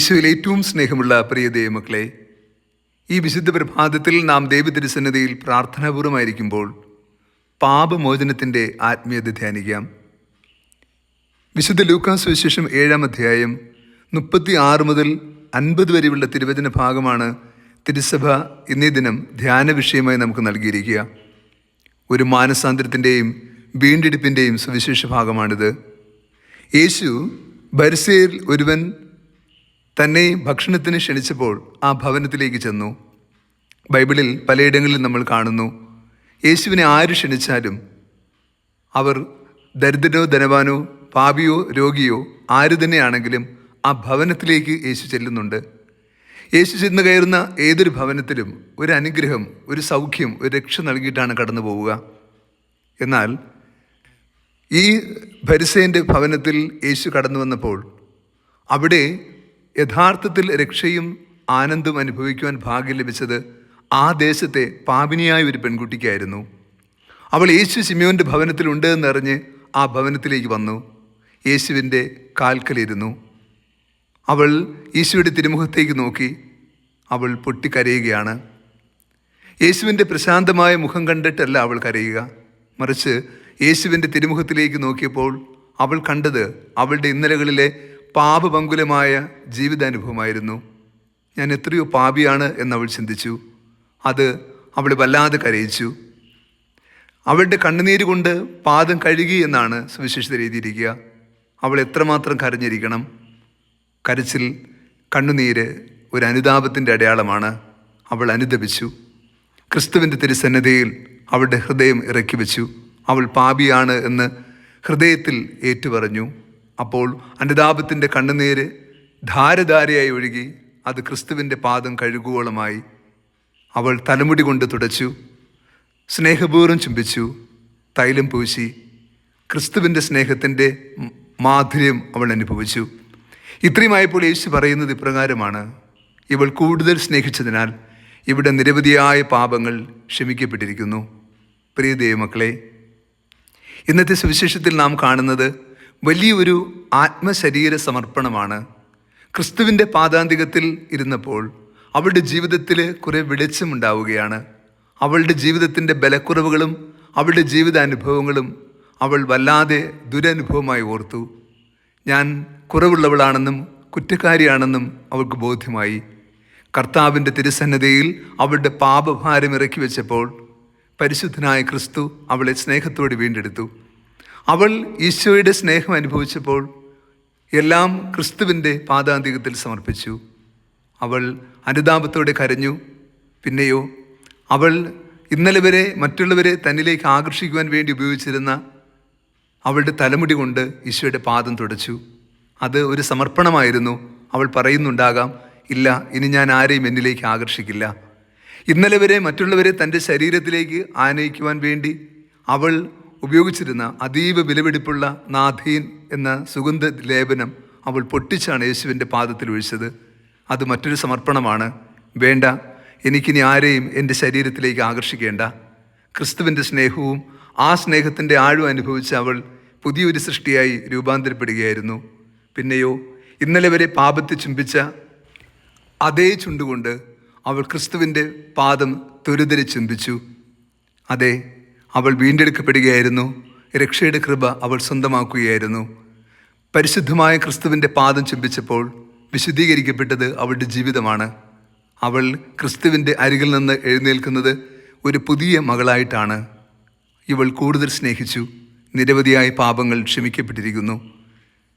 യേശുവിൽ ഏറ്റവും സ്നേഹമുള്ള പ്രിയ ദൈവമക്കളെ ഈ വിശുദ്ധ പ്രഭാതത്തിൽ നാം ദൈവതിരുസന്നതിയിൽ പ്രാർത്ഥനാപൂർവമായിരിക്കുമ്പോൾ പാപമോചനത്തിന്റെ ആത്മീയത ധ്യാനിക്കാം. വിശുദ്ധ ലൂക്കാസ് വിശേഷം ഏഴാം അധ്യായം മുപ്പത്തി ആറ് മുതൽ അൻപത് വരെയുള്ള തിരുവചന ഭാഗമാണ് തിരുസഭ ഇന്നേ ദിനം ധ്യാന വിഷയമായി നമുക്ക് നൽകിയിരിക്കുക. ഒരു മാനസാന്തരത്തിന്റെയും വീണ്ടെടുപ്പിന്റെയും സുവിശേഷ ഭാഗമാണിത്. യേശു ബരിസയിൽ ഒരുവൻ തന്നെ ഭക്ഷണത്തിന് ക്ഷണിച്ചപ്പോൾ ആ ഭവനത്തിലേക്ക് ചെന്നു. ബൈബിളിൽ പലയിടങ്ങളിലും നമ്മൾ കാണുന്നു. യേശുവിനെ ആര് ക്ഷണിച്ചാലും അവർ ദരിദ്രനോ ധനവാനോ പാപിയോ രോഗിയോ ആര് തന്നെയാണെങ്കിലും ആ ഭവനത്തിലേക്ക് യേശു ചെല്ലുന്നുണ്ട്. യേശു ചെന്ന് കയറുന്ന ഏതൊരു ഭവനത്തിലും ഒരു അനുഗ്രഹം ഒരു സൗഖ്യം ഒരു രക്ഷ നൽകിയിട്ടാണ് കടന്നു പോവുക. എന്നാൽ ഈ ഭരിസേന്റെ ഭവനത്തിൽ യേശു കടന്നു വന്നപ്പോൾ അവിടെ യഥാർത്ഥത്തിൽ രക്ഷയും ആനന്ദവും അനുഭവിക്കുവാൻ ഭാഗ്യം ലഭിച്ചത് ആ ദേശത്തെ പാപിനിയായ ഒരു പെൺകുട്ടിക്കായിരുന്നു. അവൾ യേശു ശിമയോന്റെ ഭവനത്തിലുണ്ട് എന്നറിഞ്ഞ് ആ ഭവനത്തിലേക്ക് വന്നു. യേശുവിന്റെ കാൽക്കലിരുന്നു. അവൾ യേശുവിന്റെ തിരുമുഖത്തേക്ക് നോക്കി. അവൾ പൊട്ടിക്കരയുകയാണ്. യേശുവിന്റെ പ്രശാന്തമായ മുഖം കണ്ടിട്ടല്ല അവൾ കരയുക. മറിച്ച് യേശുവിന്റെ തിരുമുഖത്തിലേക്ക് നോക്കിയപ്പോൾ അവൾ കണ്ടത് അവളുടെ ഇന്നലകളിലെ പാപപങ്കുലമായ ജീവിതാനുഭവമായിരുന്നു. ഞാൻ എത്രയോ പാപിയാണ് എന്നവൾ ചിന്തിച്ചു. അത് അവളെ വല്ലാതെ കരയിച്ചു. അവളുടെ കണ്ണുനീര് കൊണ്ട് പാദം കഴുകി എന്നാണ് സുവിശേഷത എഴുതിയിരിക്കുക. അവൾ എത്രമാത്രം കരഞ്ഞിരിക്കണം. കരച്ചിൽ കണ്ണുനീര് ഒരു അനുതാപത്തിന്റെ അടയാളമാണ്. അവൾ അനുദപിച്ചു. ക്രിസ്തുവിന്റെ തിരുസന്നതയിൽ അവളുടെ ഹൃദയം ഇറക്കി വെച്ചു അവൾ പാപിയാണ് എന്ന് ഹൃദയത്തിൽ ഏറ്റുപറഞ്ഞു. അപ്പോൾ അനുതാപത്തിന്റെ കണ്ണുനീര് ധാരധാരയായി ഒഴുകി അത് ക്രിസ്തുവിന്റെ പാദം കഴുകുവോളമായി. അവൾ തലമുടി കൊണ്ട് തുടച്ചു സ്നേഹപൂർവം ചുംബിച്ചു തൈലം പൂശി ക്രിസ്തുവിന്റെ സ്നേഹത്തിന്റെ മാധുര്യം അവൾ അനുഭവിച്ചു. ഇത്രയുമായപ്പോൾ യേശു പറയുന്നത് ഇപ്രകാരമാണ് ഇവൾ കൂടുതൽ സ്നേഹിച്ചതിനാൽ ഇവിടെ നിരവധിയായ പാപങ്ങൾ ക്ഷമിക്കപ്പെട്ടിരിക്കുന്നു. പ്രിയ ദൈവമക്കളെ ഇന്നത്തെ സുവിശേഷത്തിൽ നാം കാണുന്നത് വലിയൊരു ആത്മശരീര സമർപ്പണമാണ്. ക്രിസ്തുവിന്റെ പാതാന്തികത്തിൽ ഇരുന്നപ്പോൾ അവളുടെ ജീവിതത്തിൽ കുറേ വെളിച്ചമുണ്ടാവുകയാണ്. അവളുടെ ജീവിതത്തിന്റെ ബലക്കുറവുകളും അവളുടെ ജീവിതാനുഭവങ്ങളും അവൾ വല്ലാതെ ദുരനുഭവമായി ഓർത്തു. ഞാൻ കുറവുള്ളവളാണെന്നും കുറ്റക്കാരിയാണെന്നും അവൾക്ക് ബോധ്യമായി. കർത്താവിന്റെ തിരുസന്നതയിൽ അവളുടെ പാപഭാരം ഇറക്കി വെച്ചപ്പോൾ പരിശുദ്ധനായ ക്രിസ്തു അവളെ സ്നേഹത്തോടെ വീണ്ടെടുത്തു. അവൾ ഈശോയുടെ സ്നേഹം അനുഭവിച്ചപ്പോൾ എല്ലാം ക്രിസ്തുവിന്റെ പാദാന്തികത്തിൽ സമർപ്പിച്ചു. അവൾ അനുതാപത്തോടെ കരഞ്ഞു. പിന്നെയോ അവൾ ഇന്നലെ വരെ മറ്റുള്ളവരെ തന്നിലേക്ക് ആകർഷിക്കുവാൻ വേണ്ടി ഉപയോഗിച്ചിരുന്ന അവളുടെ തലമുടി കൊണ്ട് ഈശോയുടെ പാദം തുടച്ചു. അത് ഒരു സമർപ്പണമായിരുന്നു. അവൾ പറയുന്നുണ്ടാകാം ഇല്ല ഇനി ഞാൻ ആരെയും എന്നിലേക്ക് ആകർഷിക്കില്ല. ഇന്നലെ വരെ മറ്റുള്ളവരെ തന്റെ ശരീരത്തിലേക്ക് ആനയിക്കുവാൻ വേണ്ടി അവൾ ഉപയോഗിച്ചിരുന്ന അതീവ വിലപിടിപ്പുള്ള നാഥീൻ എന്ന സുഗന്ധ ലേപനം അവൾ പൊട്ടിച്ചാണ് യേശുവിന്റെ പാദത്തിൽ ഒഴിച്ചത്. അത് മറ്റൊരു സമർപ്പണമാണ്. വേണ്ട എനിക്കിനി ആരെയും എന്റെ ശരീരത്തിലേക്ക് ആകർഷിക്കേണ്ട. ക്രിസ്തുവിന്റെ സ്നേഹവും ആ സ്നേഹത്തിന്റെ ആഴം അനുഭവിച്ച അവൾ പുതിയൊരു സൃഷ്ടിയായി രൂപാന്തരപ്പെടുകയായിരുന്നു. പിന്നെയോ ഇന്നലെ വരെ പാപത്തെ ചുംബിച്ച അതേ ചുണ്ടുകൊണ്ട് അവൾ ക്രിസ്തുവിന്റെ പാദം ത്വരിതരെ ചിന്തിച്ചു അതെ അവൾ വീണ്ടെടുക്കപ്പെടുകയായിരുന്നു. രക്ഷയുടെ കൃപ അവൾ സ്വന്തമാക്കുകയായിരുന്നു. പരിശുദ്ധമായ ക്രിസ്തുവിന്റെ പാദം ചുംബിച്ചപ്പോൾ വിശുദ്ധീകരിക്കപ്പെട്ടത് അവളുടെ ജീവിതമാണ്. അവൾ ക്രിസ്തുവിന്റെ അരികിൽ നിന്ന് എഴുന്നേൽക്കുന്നത് ഒരു പുതിയ മകളായിട്ടാണ്. ഇവൾ കൂടുതൽ സ്നേഹിച്ചു നിരവധിയായ പാപങ്ങൾ ക്ഷമിക്കപ്പെട്ടിരിക്കുന്നു.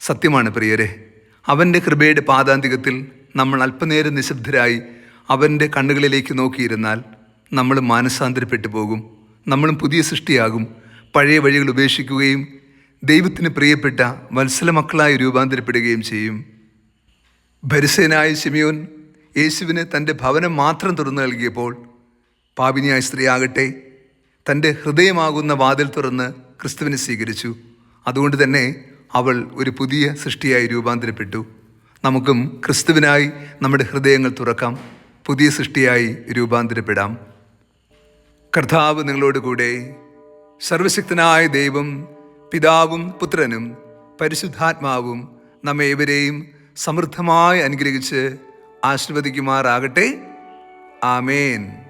സത്യമാണ് പ്രിയരെ അവന്റെ കൃപയുടെ പാദാന്തികത്തിൽ നമ്മൾ അല്പനേരം നിശബ്ദരായി അവന്റെ കണ്ണുകളിലേക്ക് നോക്കിയിരുന്നാൽ നമ്മൾ മാനസാന്തരപ്പെട്ടു പോകും. നമ്മളും പുതിയ സൃഷ്ടിയാകും. പഴയ വഴികൾ ഉപേക്ഷിക്കുകയും ദൈവത്തിന് പ്രിയപ്പെട്ട വത്സല മക്കളായി രൂപാന്തരപ്പെടുകയും ചെയ്യും. ഭരിസേനായ ശിമിയോൻ യേശുവിന് തന്റെ ഭവനം മാത്രം തുറന്നു നൽകിയപ്പോൾ പാപിനിയായ സ്ത്രീ സ്ത്രീയാകട്ടെ തന്റെ ഹൃദയമാകുന്ന വാതിൽ തുറന്ന് ക്രിസ്തുവിനെ സ്വീകരിച്ചു. അതുകൊണ്ട് തന്നെ അവൾ ഒരു പുതിയ സൃഷ്ടിയായി രൂപാന്തരപ്പെട്ടു. നമുക്കും ക്രിസ്തുവിനായി നമ്മുടെ ഹൃദയങ്ങൾ തുറക്കാം. പുതിയ സൃഷ്ടിയായി രൂപാന്തരപ്പെടാം. കർത്താവ് നിങ്ങളോട് കൂടെ. സർവശക്തനായ ദൈവം പിതാവും പുത്രനും പരിശുദ്ധാത്മാവും നമ്മെ ഇവരെയും സമൃദ്ധമായി അനുഗ്രഹിച്ച് ആശീർവദിക്കുമാറാകട്ടെ. ആമേൻ.